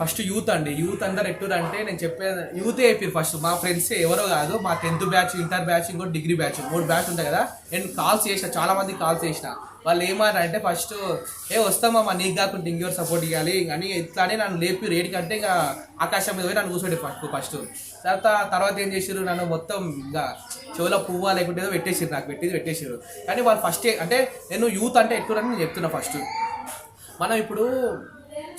First youth అండి. Youth అందరు ఎట్టురు అంటే నేను చెప్పేది యూతే అయిపోయారు ఫస్ట్. మా ఫ్రెండ్స్ ఎవరో కాదు మా టెన్త్ బ్యాచ్ ఇంటర్ బ్యాచ్ ఇంకోటి డిగ్రీ బ్యాచ్ మూడు బ్యాచ్ ఉంటాయి కదా. నేను కాల్స్ చేసిన చాలా మంది కాల్స్ చేసిన. వాళ్ళు ఏమన్నారు అంటే ఫస్ట్ ఏ వస్తామా నీకు కాకుండా ఇంకెవరు సపోర్ట్ ఇవ్వాలి అని ఇట్లానే నన్ను లేపి రేటు కంటే ఇంకా ఆకాశం మీద పోయి నన్ను కూర్చోండి ఫస్ట్ ఫస్ట్. తర్వాత తర్వాత ఏం చేసారు నన్ను మొత్తం ఇంకా చెవులో పువ్వు లేకుంటే ఏదో పెట్టేసారు నాకు పెట్టేది పెట్టేసారు కానీ వాళ్ళు ఫస్ట్ అంటే నేను యూత్ అంటే ఎక్కువ నేను చెప్తున్నా ఫస్ట్. మనం ఇప్పుడు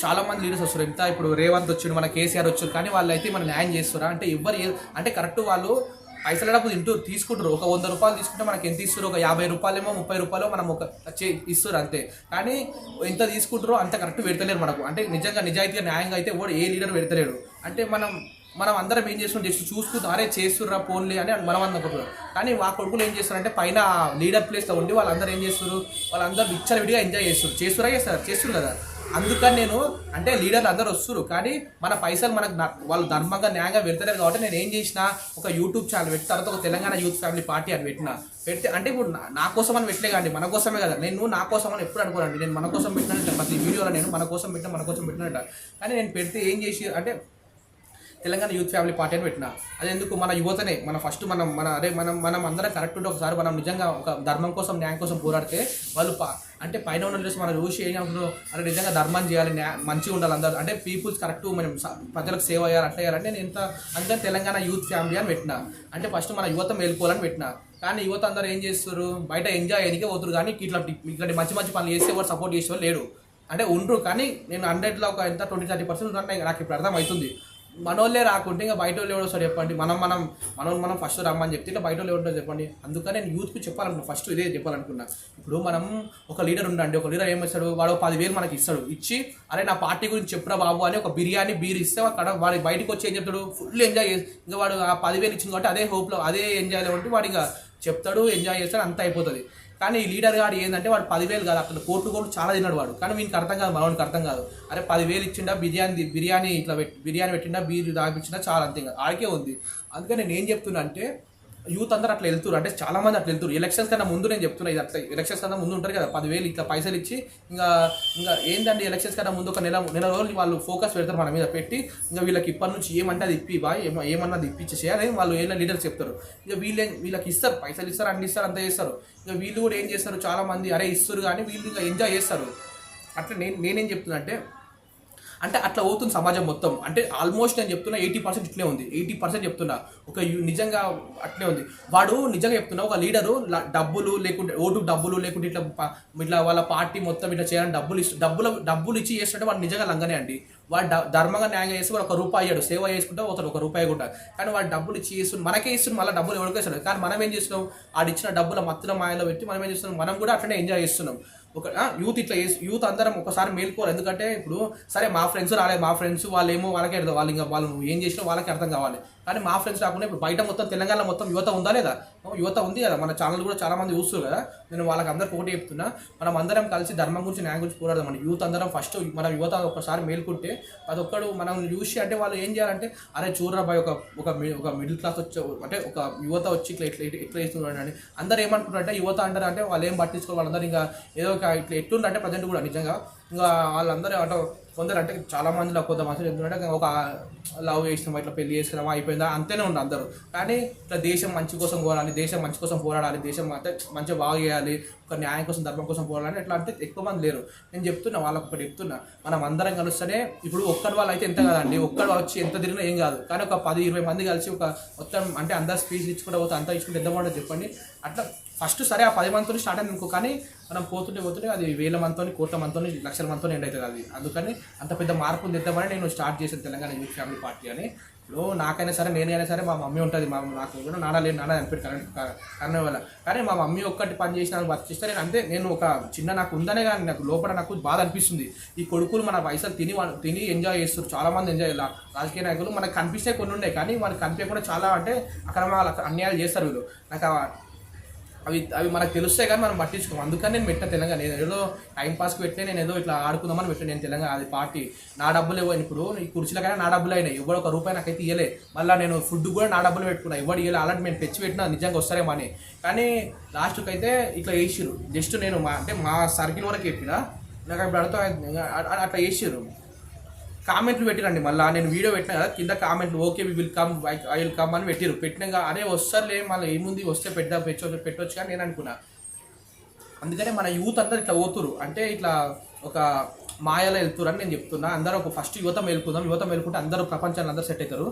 చాలా మంది లీడర్స్ వస్తారు. ఎంత ఇప్పుడు రేవంత్ వచ్చాడు మన కేసీఆర్ వచ్చారు కానీ వాళ్ళు అయితే మన న్యాయం చేస్తారా? అంటే ఎవరు అంటే కరెక్ట్ వాళ్ళు పైసలు అడపు తింటూ తీసుకుంటారు. ఒక వంద రూపాయలు తీసుకుంటే మనకి ఎంత ఇస్తారు? ఒక యాభై రూపాయలేమో ముప్పై రూపాయలు మనం ఒక చే- ఇస్తారు అంతే. కానీ ఎంత తీసుకుంటారో అంత కరెక్ట్ పెడతలేరు మనకు. అంటే నిజంగా నిజాయితీగా న్యాయంగా అయితే ఎవడు ఏ లీడర్ పెడతలేడు. అంటే మనం మనం అందరం ఏం చేస్తున్నాం? జస్ట్ చూసుకుంటాం అరే చేస్తుర్రా ఫోన్లే అని మనం అనుకుంటున్నాం. కానీ మా కొడుకులు ఏం చేస్తారంటే పైన లీడర్ ప్లేస్లో ఉండి వాళ్ళందరూ ఏం చేస్తారు? వాళ్ళందరూ విచ్చలవిడిగా ఎంజాయ్ చేస్తారు. చేస్తురా చేస్తారు? చేస్తారు కదా. అందుకని నేను అంటే లీడర్లు అందరూ వస్తున్నారు. కానీ మన పైసలు మనకు వాళ్ళు ధర్మంగా న్యాయంగా పెడతలేరు కాబట్టి నేను ఏం చేసిన ఒక యూట్యూబ్ ఛానల్ పెట్టి తర్వాత ఒక తెలంగాణ యూత్ ఫ్యామిలీ పార్టీ అని పెట్టిన. పెడితే అంటే ఇప్పుడు నా కోసం అని పెట్టలే కానీ మన కోసమే కదా. నేను నా కోసం అని ఎప్పుడు అనుకోనండి. నేను మన కోసం పెట్టినట్టు ప్రతి వీడియోలో నేను మన కోసం పెట్టిన మన కోసం పెట్టినట్ట కానీ నేను పెడితే ఏం చేసి అంటే తెలంగాణ యూత్ ఫ్యామిలీ పార్టీ అని పెట్టిన. అది ఎందుకు? మన యువతనే. మన ఫస్ట్ మనం మన అదే మనం మనం అందరం కరెక్ట్ ఉంటే ఒకసారి మనం నిజంగా ఒక ధర్మం కోసం న్యాయం కోసం పోరాడితే వాళ్ళు అంటే పైన ఉన్న చూసి మనం చూసి ఏం అనుకుంటారు అరే నిజంగా ధర్మం చేయాలి మంచిగా ఉండాలి అందరూ. అంటే పీపుల్స్ కరెక్ట్ మనం ప్రజలకు సేవ అయ్యాలి అట్లా చేయాలంటే నేను ఇంత అందుకని తెలంగాణ యూత్ ఫ్యామిలీ అని పెట్టిన. అంటే ఫస్ట్ మన యువత మేలుకోవాలని పెట్టిన. కానీ యువత అందరూ ఏం చేస్తారు? బయట ఎంజాయ్ అయ్యకే పోతురు కానీ ఇట్లా ఇట్లాంటి మంచి మంచి పనులు చేస్తే ఎవరు సపోర్ట్ చేసేవాళ్ళు లేడు. అంటే ఉండరు. కానీ నేను హండ్రెడ్లో ఒక ఎంత ట్వంటీ థర్టీ పర్సెంట్ ఉంటాను నాకు ఇప్పుడు అర్థం అవుతుంది. మనోళ్ళే రాకుంటే ఇంకా బయట వాళ్ళు ఎవడో చెప్పండి. మనం మనం మనం మనం ఫస్ట్ రమ్మని చెప్తే ఇట్లా బయట వాళ్ళు ఎవడో చెప్పండి. అందుకని నేను యూత్కి చెప్పాలనుకున్నా ఫస్ట్ ఇదే చెప్పాలనుకున్నా. ఇప్పుడు మనం ఒక లీడర్ ఉండండి. ఒక లీడర్ ఏం ఇస్తాడు వాడు ఒక పదివేలు మనకి ఇస్తాడు. ఇచ్చి అరే నా పార్టీ గురించి చెప్పురా బాబు అని ఒక బిర్యానీ బీర్ ఇస్తే అక్కడ వాడి బయటకు వచ్చి ఏం చెప్తాడు? ఫుల్ ఎంజాయ్ చేసి ఇంకా వాడు ఆ పదివేలు ఇచ్చింది కాబట్టి అదే హోప్లో అదే ఎంజాయ్లో ఉంటే వాడు ఇక చెప్తాడు ఎంజాయ్ చేస్తాడు అంత అయిపోతుంది. కానీ ఈ లీడర్ గాడు ఏంటంటే వాడు పదివేలు కాదు అక్కడ కోట్లు కోట్లు చాలా తిన్నాడు వాడు. కానీ వీనికి అర్థం కాదు మనవాడికి అర్థం కాదు. అరే పదివేలు ఇచ్చిండా బిర్యానీ బిర్యానీ ఇట్లా పెట్టి బిర్యానీ పెట్టిండా బీర్ తాగిపించినా చాలా అంతే కాదు ఆడికే ఉంది. అందుకని నేను ఏం చెప్తున్నా అంటే యూత్ అందరూ అట్లా వెళ్తారు అంటే చాలా మంది అట్లా వెళ్తున్నారు ఎలక్షన్స్ కన్నా ముందు నేను చెప్తున్నా ఇది అట్లా ఎలక్షన్స్ కన్నా ముందు ఉంటారు కదా పదివేలు ఇట్లా పైసలు ఇచ్చి ఇంకా ఇంకా ఏంటంటే ఎలక్షన్స్ కన్నా ముందు ఒక నెల నెల రోజులు వాళ్ళు ఫోకస్ పెడతారు మన మీద పెట్టి ఇంకా వీళ్ళకి ఇప్పటి నుంచి ఏమంటే అది ఇప్పి బా ఏమన్నా ఇప్పించేసేయాలి వాళ్ళు ఏమైనా లీడర్స్ చెప్తారు. ఇక వీళ్ళే వీళ్ళకి ఇస్తారు పైసలు ఇస్తారు అన్ని ఇస్తారు అంత చేస్తారు. ఇక వీళ్ళు కూడా ఏం చేస్తారు చాలా మంది అరే ఇస్తారు కానీ వీళ్ళు ఇంకా ఎంజాయ్ చేస్తారు. అట్లా నేను నేనేం చెప్తున్నా అంటే అంటే అట్లా అవుతుంది సమాజం మొత్తం. అంటే ఆల్మోస్ట్ నేను చెప్తున్నా ఎయిటీ పర్సెంట్ ఇట్లే ఉంది. ఎయిటీ పర్సెంట్ చెప్తున్నా. ఒక యు- నిజంగా అట్లే ఉంది. వాడు నిజంగా చెప్తున్నా ఒక లీడరు డబ్బులు లేకుంటే ఓటు డబ్బులు లేకుంటే ఇట్లా ఇట్లా వాళ్ళ పార్టీ మొత్తం ఇట్లా చేయాలని డబ్బులు ఇస్తు డబ్బులు డబ్బులు ఇచ్చి చేస్తుంటే వాడు నిజంగా లంగనే అండి. వాడు ధర్మంగా న్యాయంగా చేసి వాడు ఒక రూపాయి అయ్యాడు సేవ చేసుకుంటే ఒకరు ఒక రూపాయి కూడా. కానీ వాడు డబ్బులు ఇచ్చి ఇస్తుంది మనకే ఇస్తుంది మళ్ళీ డబ్బులు ఎవరికో కానీ మనం ఏం చేస్తున్నాం? వాడు ఇచ్చిన డబ్బుల మత్తుల మాయలో పెట్టి మనం ఏం చేస్తున్నాం? మనం కూడా అట్లనే ఎంజాయ్ చేస్తున్నాం. ఒక యూత్ ఇట్లా చేసి- యూత్ అందరం ఒకసారి మేల్కోవాలి. ఎందుకంటే ఇప్పుడు సరే మా ఫ్రెండ్స్ రాలేదు మా ఫ్రెండ్స్ వాళ్ళు ఏమో వాళ్ళకే అర్థం వాళ్ళు ఇంకా వాళ్ళు ఏం చేసినా వాళ్ళకి అర్థం కావాలి. కానీ మా ఫ్రెండ్స్ రాకుండా ఇప్పుడు బయట మొత్తం తెలంగాణ మొత్తం యువత ఉందా లేదా? యువత ఉంది కదా. మన ఛానల్ కూడా చాలా మంది చూస్తారు కదా. నేను వాళ్ళకి అందరికి ఒకటి చెప్తున్నా. మనం అందరం కలిసి ధర్మం గురించి న్యాయం గురించి పోరాడదాం మన యూత్ అందరం ఫస్ట్ మన యువత ఒకసారి మేల్కుంటే ప్రతి ఒక్కడు మనం చూసి అంటే వాళ్ళు ఏం చేయాలంటే అరే చూడరా బాయ్ ఒక ఒక ఒక మిడిల్ క్లాస్ వచ్చే అంటే ఒక యువత వచ్చి ఇట్లా ఇట్లా ఇట్లా ఇట్లా చేస్తున్నాడు అని. అందరూ ఏమనుకుంటారంటే యువత అంటారు అంటే వాళ్ళు ఏం పట్టించుకోవాలి వాళ్ళందరూ ఇంకా ఏదో ఒక ఇట్లా ఎట్లుందంటే ప్రజెంట్ కూడా నిజంగా. ఇంకా వాళ్ళందరూ అంటే కొందరు అంటే చాలా మందిలో కొంత మనుషులు ఎందుకంటే ఒక లవ్ చేసినామా ఇట్లా పెళ్ళి చేసుకున్నామా అయిపోయిందా అంతేనే ఉంది అందరూ. కానీ ఇట్లా దేశం మంచి కోసం పోరాడాలి దేశం మంచి కోసం పోరాడాలి దేశం అంటే మంచిగా బాగా చేయాలి ఒక న్యాయం కోసం ధర్మం కోసం పోరాడాలి ఎట్లా అంటే ఎక్కువ మంది లేరు. నేను చెప్తున్నా వాళ్ళకి ఒకటి చెప్తున్నా మనం అందరం కలిస్తేనే ఇప్పుడు ఒక్కడి వాళ్ళు అయితే ఎంత కదండి ఒక్కడు వచ్చి ఎంత తిరిగినా ఏం కాదు. కానీ ఒక పది ఇరవై మంది కలిసి ఒక మొత్తం అంటే అందరు స్పీచ్ ఇచ్చుకుంటే పోతే అంతా ఇచ్చుకుంటే ఎంత బాగుంటుంది చెప్పండి? అట్లా ఫస్ట్ సరే ఆ పది మందితో స్టార్ట్ అయింది అనుకో కానీ మనం పోతుంటే పోతుంటే అది వేల మందితో కోట్ల మందితో లక్షల మందితో ఎండ్ అవుతుంది అది. అందుకని అంత పెద్ద మార్పు తెద్దామని నేను స్టార్ట్ చేశాను తెలంగాణ యూత్ ఫ్యామిలీ పార్టీ అని. ఇప్పుడు నాకైనా సరే నేనైనా సరే మా మమ్మీ ఉంటుంది మా నాకు కూడా నాన్న లేదు నాన్న చనిపోయాడు కరెంట్ కరెంట్ వల్ల. కానీ మా మమ్మీ ఒక్కటి పని చేసిన చేస్తే నేను అంతే నేను ఒక చిన్న నాకు ఉందనే కానీ నాకు లోపల నాకు బాధ అనిపిస్తుంది. ఈ కొడుకులు మన పైసలు తిని తిని ఎంజాయ్ చేస్తారు చాలామంది ఎంజాయ్ చేయాలి. రాజకీయ నాయకులు మనకు కనిపిస్తే కొన్ని ఉన్నాయి కానీ మనకు కనిపించకుండా చాలా అంటే అక్రమాలు అన్యాయాలు చేస్తారు వీళ్ళు. నాకు అవి అవి మనకు తెలుస్తాయి కానీ మనం పట్టించుకోం అందుకని నేను పెట్టిన తెలంగాణ. నేను ఏదో టైం పాస్కి పెట్టిన నేను ఏదో ఇట్లా ఆడుకుందామని పెట్టాను. నేను తెలంగాణ అది పార్టీ. నా డబ్బులు ఇవ్వను ఇప్పుడు ఈ కుర్చీలకైనా నా డబ్బులు అయినాయి. ఎవరు ఒక రూపాయి నాకైతే ఇవ్వలే మళ్ళీ నేను ఫుడ్ కూడా నా డబ్బులు పెట్టుకున్నా. ఎవరు ఇవ్వలే అలాంటి నేను తెచ్చి పెట్టినా నిజంగా వస్తారేమో అని. కానీ లాస్ట్కి అయితే ఇట్లా వేసిరు జస్ట్ నేను మా అంటే మా సర్కిల్ వరకు చెప్పిన నాకు అప్పుడు అర్థం అట్లా వేసిరు కామెంట్లు పెట్టిరండి. మళ్ళీ నేను వీడియో పెట్టినా కదా కింద కామెంట్లు okay we will come I will come అని పెట్టిరు పెట్టినాక అరే వస్తారులే మళ్ళీ ఏముంది వస్తే పెట్టా పెట్టొచ్చు పెట్టొచ్చు కానీ నేను అనుకున్నా. అందుకనే మన యూత్ అంతా ఇట్లా పోతురు అంటే ఇట్లా ఒక మాయలో వెళ్తురు అని నేను చెప్తున్నా. అందరూ ఒక ఫస్ట్ యువత మేల్కుందాం యువత మేల్కుంటే అందరూ ప్రపంచాన్ని అందరూ సెట్ అవుతారు.